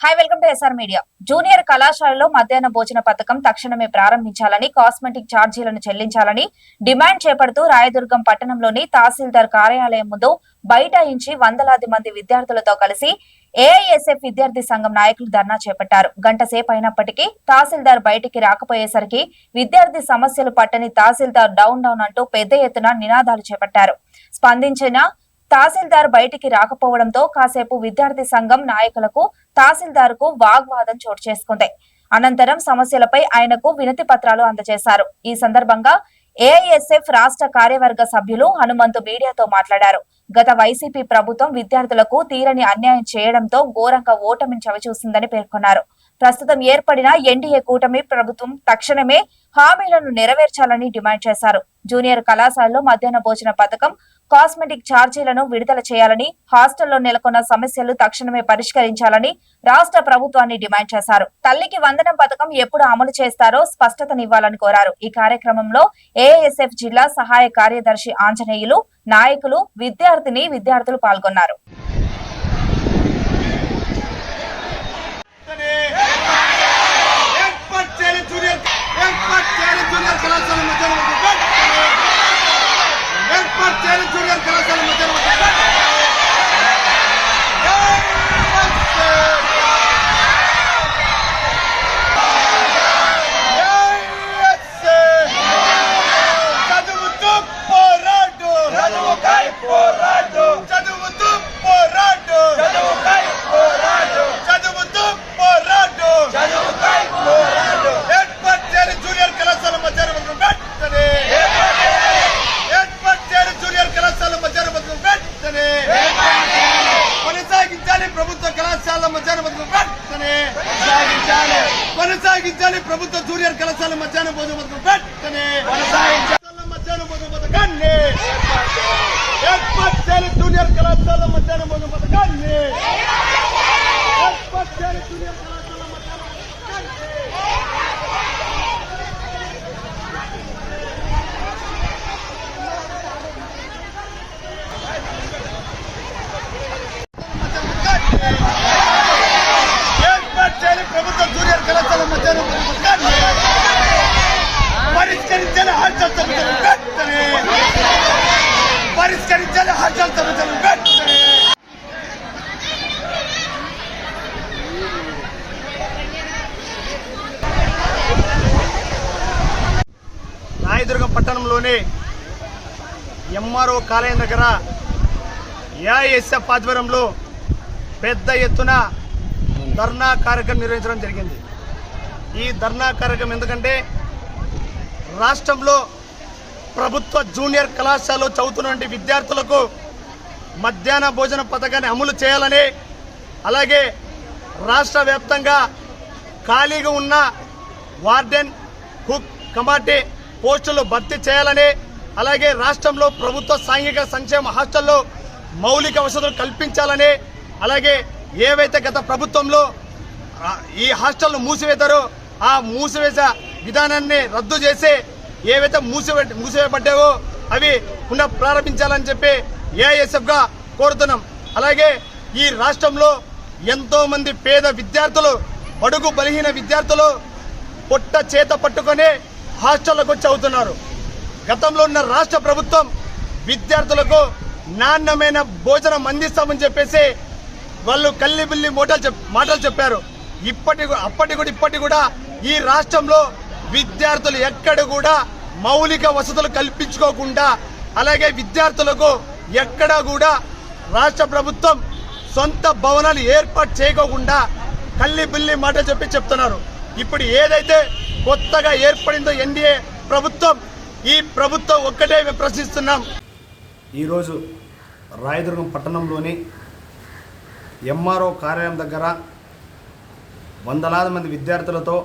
Hi welcome to S R media junior కళాశాలలో మధ్యాహ్న భోజన పథకం తక్షణమే ప్రారంభించాలని కాస్మెటిక్ ఛార్జీలను చెల్లించాలని డిమాండ్ చేపడుతూ రాయదుర్గం పట్టణంలోని తహసీల్దార్ కార్యాలయం ముందు బైఠాయించి వందలాది మంది విద్యార్థులతో కలిసి ఏఐఎస్ఎఫ్ విద్యార్థి సంఘం నాయకులు ధర్నా చేపట్టారు. గంట సేపు అయినప్పటికీ తహసీల్దార్ బయటికి రాకపోయేసరికి విద్యార్థి సమస్యలు పట్టని తహసీల్దార్ డౌన్ డౌన్ అంటూ పెద్ద ఎత్తున నినాదాలు చేపట్టారు. స్పందించిన తహసీల్దార్ బయటికి రాకపోవడంతో కాసేపు విద్యార్థి సంఘం నాయకులకు తహసీల్దార్కు వాగ్వాదం చోటు చేసుకుంది. అనంతరం సమస్యలపై ఆయనకు వినతి పత్రాలు అందజేశారు. ఈ సందర్భంగా ఏఐఎస్ఎఫ్ రాష్ట్ర కార్యవర్గ సభ్యులు హనుమంతు మీడియాతో మాట్లాడారు. గత వైసీపీ ప్రభుత్వం విద్యార్థులకు తీరని అన్యాయం చేయడంతో ఘోరంగా ఓటమిని చవిచూసిందని పేర్కొన్నారు. ప్రస్తుతం ఏర్పడిన ఎన్డీఏ కూటమి ప్రభుత్వం తక్షణమే హామీలను నెరవేర్చాలని డిమాండ్ చేశారు. జూనియర్ కళాశాలలో మధ్యాహ్న భోజన పథకం కాస్మెటిక్ ఛార్జీలను విడుదల చేయాలని హాస్టల్లో నెలకొన్న సమస్యలు తక్షణమే పరిష్కరించాలని రాష్ట్ర ప్రభుత్వాన్ని డిమాండ్ చేశారు. తల్లికి వందనం పథకం ఎప్పుడు అమలు చేస్తారో స్పష్టతనివ్వాలని కోరారు. ఈ కార్యక్రమంలో ఏఎస్ఎఫ్ జిల్లా సహాయ కార్యదర్శి ఆంజనేయులు నాయకులు విద్యార్థిని విద్యార్థులు పాల్గొన్నారు. ఏర్పాటు చేయాలి జూనియర్ ఏర్పాటు చేయాలి జూనియర్ కళాశాల మధ్యాహ్నం ఏర్పాటు చేయాలి జూనియర్ కళాశాల మధ్యాహ్నం చదువుతూ పోరాడు చదువుకై పోరాడు చదువుతూ పోరాడు చదువుకై పోరాడు చదువుతూ పోరాడు చదువుకై పోరాడు ఏర్పాటు చేయాలి జూనియర్ కళాశాల మధ్యాహ్నం వెంటనే ఏర్పాటు చేయాలి జూనియర్ కళాశాల మధ్యాహ్నం వెంటనే కొనసాగించాలి ప్రభుత్వ కళాశాల మధ్యాహ్నం వెంటనే కొనసాగించాలి. కొనసాగించాలి. ప్రభుత్వ జూనియర్ కళాశాల మధ్యాహ్న భోజన పథకం వెంటనే కొనసాగించాలి మధ్యాహ్నం భోజన పథకాన్ని ఏర్పాటు చేయాలి. జూనియర్ కళాశాల మధ్యాహ్న భోజన పథకం ఏర్పాటు చేయాలి జూనియర్ కళాశాల మధ్యాహ్నం పథకాన్ని ఏర్పాటు చేయాలి ప్రభుత్వ జూనియర్ కళాశాల మధ్యాహ్నం భోజన పథకాన్ని పరిష్కరించాలి హాస్టల్ సమస్యలు వెంటనే పరిష్కరించాలి హాస్టల్ సమస్యలు వెంటనే రాయదుర్గం పట్టణంలోని ఎంఆర్ఓ కాలేయం దగ్గర ఏఐఎస్ఎఫ్ ఆధ్వర్యంలో పెద్ద ఎత్తున ధర్నా కార్యక్రమం నిర్వహించడం జరిగింది. ఈ ధర్నా కార్యక్రమం ఎందుకంటే రాష్ట్రంలో ప్రభుత్వ జూనియర్ కళాశాలలో చదువుతున్నటువంటి విద్యార్థులకు మధ్యాహ్న భోజన పథకాన్ని అమలు చేయాలని అలాగే రాష్ట్ర వ్యాప్తంగా ఖాళీగా ఉన్న వార్డెన్ కుక్ కమాటే పోస్టులు భర్తీ చేయాలని అలాగే రాష్ట్రంలో ప్రభుత్వ సాంఘిక సంక్షేమ హాస్టల్లో మౌలిక వసతులు కల్పించాలని అలాగే ఏవైతే గత ప్రభుత్వంలో ఈ హాస్టల్ను మూసివేతారో ఆ మూసివేసే విధానాన్ని రద్దు చేసి ఏవైతే మూసివే మూసివేయబడ్డావో అవి పునః ప్రారంభించాలని చెప్పి ఏఐఎస్ఎఫ్గా కోరుతున్నాం. అలాగే ఈ రాష్ట్రంలో ఎంతోమంది పేద విద్యార్థులు బడుగు బలహీన విద్యార్థులు పొట్ట చేత పట్టుకొని హాస్టల్లోకి వచ్చి అవుతున్నారు. గతంలో ఉన్న రాష్ట్ర ప్రభుత్వం విద్యార్థులకు నాణ్యమైన భోజనం అందిస్తామని చెప్పేసి వాళ్ళు కల్లి బిల్లి మోటలు చెప్ మాటలు చెప్పారు. ఇప్పటి అప్పటి కూడా ఇప్పటి కూడా ఈ రాష్ట్రంలో విద్యార్థులు ఎక్కడ కూడా మౌలిక వసతులు కల్పించుకోకుండా అలాగే విద్యార్థులకు ఎక్కడ కూడా రాష్ట్ర ప్రభుత్వం సొంత భవనాలు ఏర్పాటు చేయకోకుండా కల్లి బిల్లి మాట చెప్పి చెప్తున్నారు. ఇప్పుడు ఏదైతే కొత్తగా ఏర్పడిందో ఎన్డీఏ ప్రభుత్వం ఈ ప్రభుత్వం ఒక్కటే మేము ప్రశ్నిస్తున్నాం. ఈరోజు రాయదుర్గం పట్టణంలోని ఎంఆర్ఓ కార్యాలయం దగ్గర వందలాది మంది విద్యార్థులతో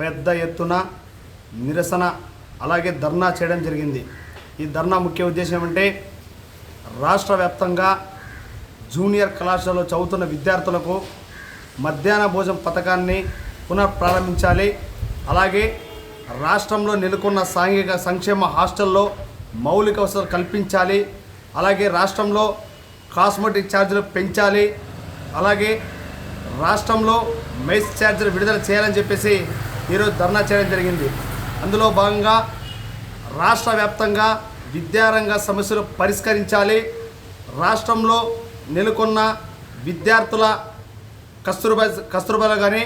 పెద్ద ఎత్తున నిరసన అలాగే ధర్నా చేయడం జరిగింది. ఈ ధర్నా ముఖ్య ఉద్దేశం అంటే రాష్ట్ర వ్యాప్తంగా జూనియర్ కళాశాలలో చదువుతున్న విద్యార్థులకు మధ్యాహ్న భోజన పథకాన్ని పునఃప్రారంభించాలి. అలాగే రాష్ట్రంలో నెలకొన్న సాంఘిక సంక్షేమ హాస్టల్లో మౌలిక వసతులు కల్పించాలి అలాగే రాష్ట్రంలో కాస్మెటిక్ ఛార్జీలు పెంచాలి అలాగే రాష్ట్రంలో మెస్ ఛార్జీలు విడుదల చేయాలని చెప్పేసి ఈరోజు ధర్నా చేయడం జరిగింది. అందులో భాగంగా రాష్ట్ర వ్యాప్తంగా విద్యారంగ సమస్యలు పరిష్కరించాలి. రాష్ట్రంలో నెలకొన్న విద్యార్థుల కస్తూర్బా కస్తూర్బాలో కానీ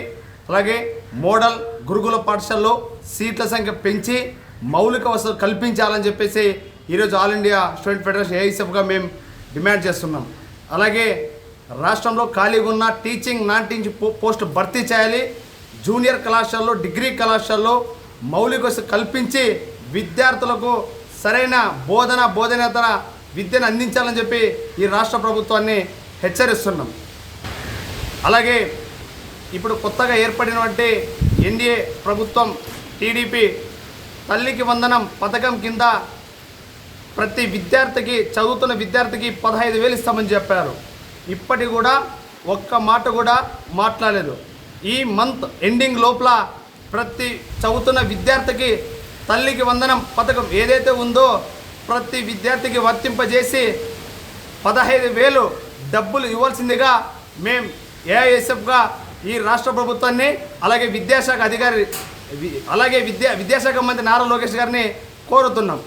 అలాగే మోడల్ గురుకుల పాఠశాలలో సీట్ల సంఖ్య పెంచి మౌలిక వసతులు కల్పించాలని చెప్పేసి ఈరోజు ఆల్ ఇండియా స్టూడెంట్ ఫెడరేషన్ ఏఐసెఫ్గా మేము డిమాండ్ చేస్తున్నాం. అలాగే రాష్ట్రంలో ఖాళీగా ఉన్న టీచింగ్ నాన్ టీచింగ్ పో- పోస్ట్ భర్తీ చేయాలి. జూనియర్ కళాశాలలో డిగ్రీ కళాశాలలో మౌలిక వసతులు కల్పించి విద్యార్థులకు సరైన బోధన బోధనేతర విద్యను అందించాలని చెప్పి ఈ రాష్ట్ర ప్రభుత్వాన్ని హెచ్చరిస్తున్నాం. అలాగే ఇప్పుడు కొత్తగా ఏర్పడినటువంటి ఎన్డీఏ ప్రభుత్వం టీడీపీ తల్లికి వందనం పథకం కింద ప్రతి విద్యార్థికి చదువుతున్న విద్యార్థికి పదహైదు వేలు ఇస్తామని చెప్పారు. ఇప్పటి కూడా ఒక్క మాట కూడా మాట్లాడలేదు. ఈ మంత్ ఎండింగ్ లోపల ప్రతి చదువుతున్న విద్యార్థికి తల్లికి వందనం పథకం ఏదైతే ఉందో ప్రతి విద్యార్థికి వర్తింపజేసి పదహైదు వేలు డబ్బులు ఇవ్వాల్సిందిగా మేం ఏఐఎస్ఎఫ్గా ఈ రాష్ట్ర ప్రభుత్వాన్ని అలాగే విద్యాశాఖ అధికారి అలాగే విద్యా విద్యాశాఖ మంత్రి నారా లోకేష్ గారిని కోరుతున్నాం.